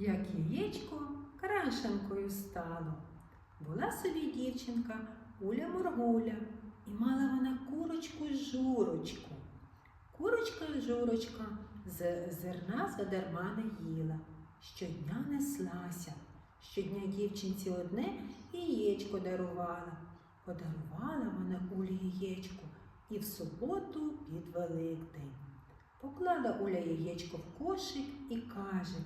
як яєчко крашенкою стало. Була собі дівчинка Уля Моргуля, і мала вона курочку журочку. Курочка журочка з зерна задарма не їла, щодня неслася. Щодня дівчинці одне яєчко дарувала. Подарувала вона Улі яєчко і в суботу під Великдень. Поклала Уля яєчко в кошик і каже,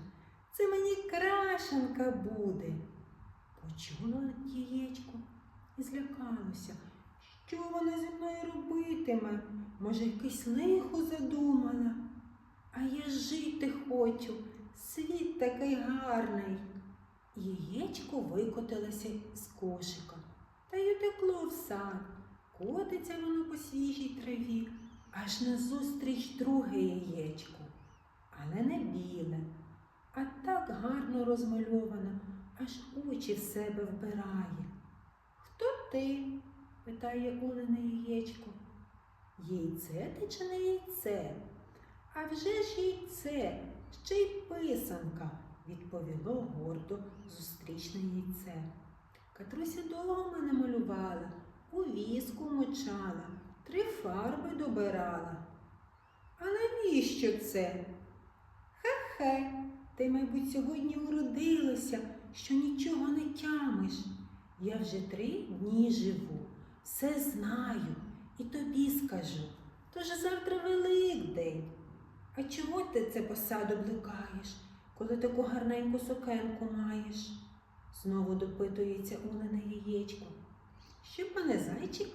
це мені крашенка буде. Почула яєчко і злякалося. Що вона зі мною робитиме? Може, якесь лихо задумала? А я жити хочу, світ такий гарний. Яєчко викотилося з кошика та й утекло в сад. Котиться воно по свіжій траві, аж назустріч друге яєчко, але не біле, а так гарно розмальовано, аж очі в себе вбирає. Хто ти? питає Олене яєчко. Яйце ти чи не яйце? А вже ж яйце, ще й писанка, відповіло гордо зустрічне яйце. Катруся довго мене малювала, у віску мочала, три фарби добирала. А навіщо це? Хе-хе, ти, мабуть, сьогодні уродилася, що нічого не тямиш. Я вже три дні живу, все знаю і тобі скажу. Тож завтра Великдень. А чого ти це по саду бликаєш, коли таку гарненьку сукенку маєш? Знову допитується Олене яєчко. Щоб мене зайчик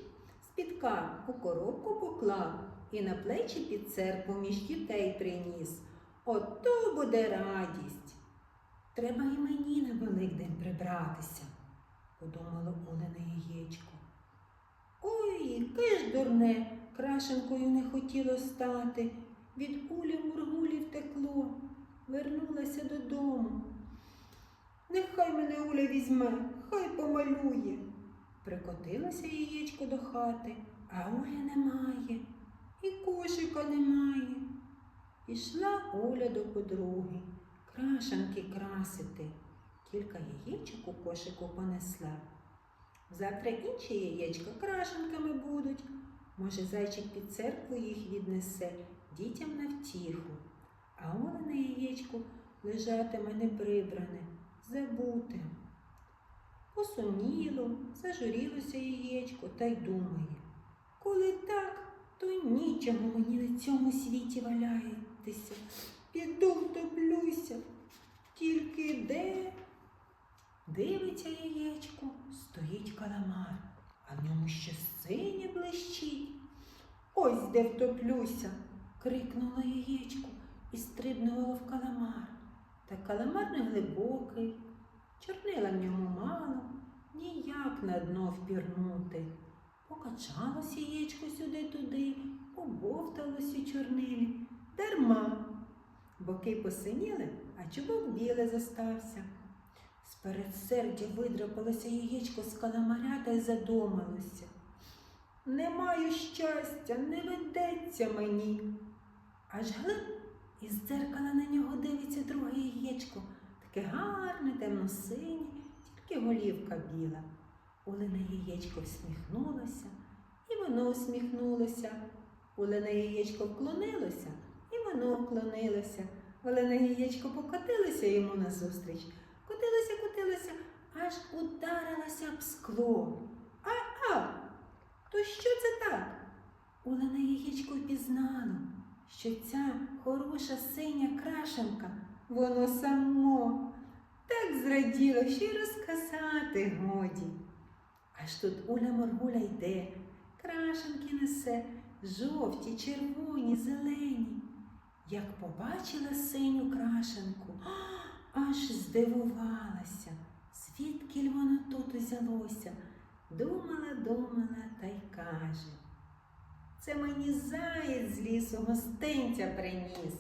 спіткав, у коробку поклав і на плечі під церкву між дітей приніс. Ото буде радість. Треба і мені на Великдень прибратися, подумало Олене яєчко. Ой, яке ж дурне, крашенкою не хотіло стати. Від Улі Мургулі втекло, вернулася додому. Нехай мене Уля візьме, хай помалює. Прикотилося яєчко до хати, а Улі немає, і кошика немає. Пішла Оля до подруги, крашанки красити. Кілька яєчок у кошику понесла. Завтра інші яєчка крашенками будуть. Може, зайчик під церкву їх віднесе дітям на втіху. А Олене яєчко лежатиме неприбране, забуте. Посумніло, зажурілося яєчко та й думає. Коли так, то нічого мені на цьому світі валяєтеся. Піду втоплюся. Тільки де? Дивиться яєчко, стоїть каламар, а в ньому ще синє блищить. Ось де втоплюся, крикнуло яєчко і стрибнуло в каламар. Та каламар не глибокий, чорнила в ньому мало, ніяк на дно впірнути. Покачалось яєчко сюди-туди, побовталось у чорнилі. Дарма. Боки посиніли, а чубок біле зостався. З передсердя видрапалося яєчко з каламаря та й задумалося. Не маю щастя, не ведеться мені. Аж глиб із дзеркала на нього дивиться друге яєчко, таке гарне, темно-синє, тільки голівка біла. Олене яєчко всміхнулося, і воно усміхнулося. Олене яєчко вклонилося, воно вклонилося. Олене яєчко покотилося йому назустріч. Котилося, котилося, аж ударилося об скло. А-а! То що це так? Олене яєчко впізнало, що ця хороша синя крашенка, воно само так зраділо, що й розказати годі. Аж тут Уля Моргуля йде, крашенки несе, жовті, червоні, зелені. Як побачила синю крашенку, аж здивувалася, звідки воно тут узялося. Думала, думала та й каже. Це мені заєць з лісу гостинця приніс.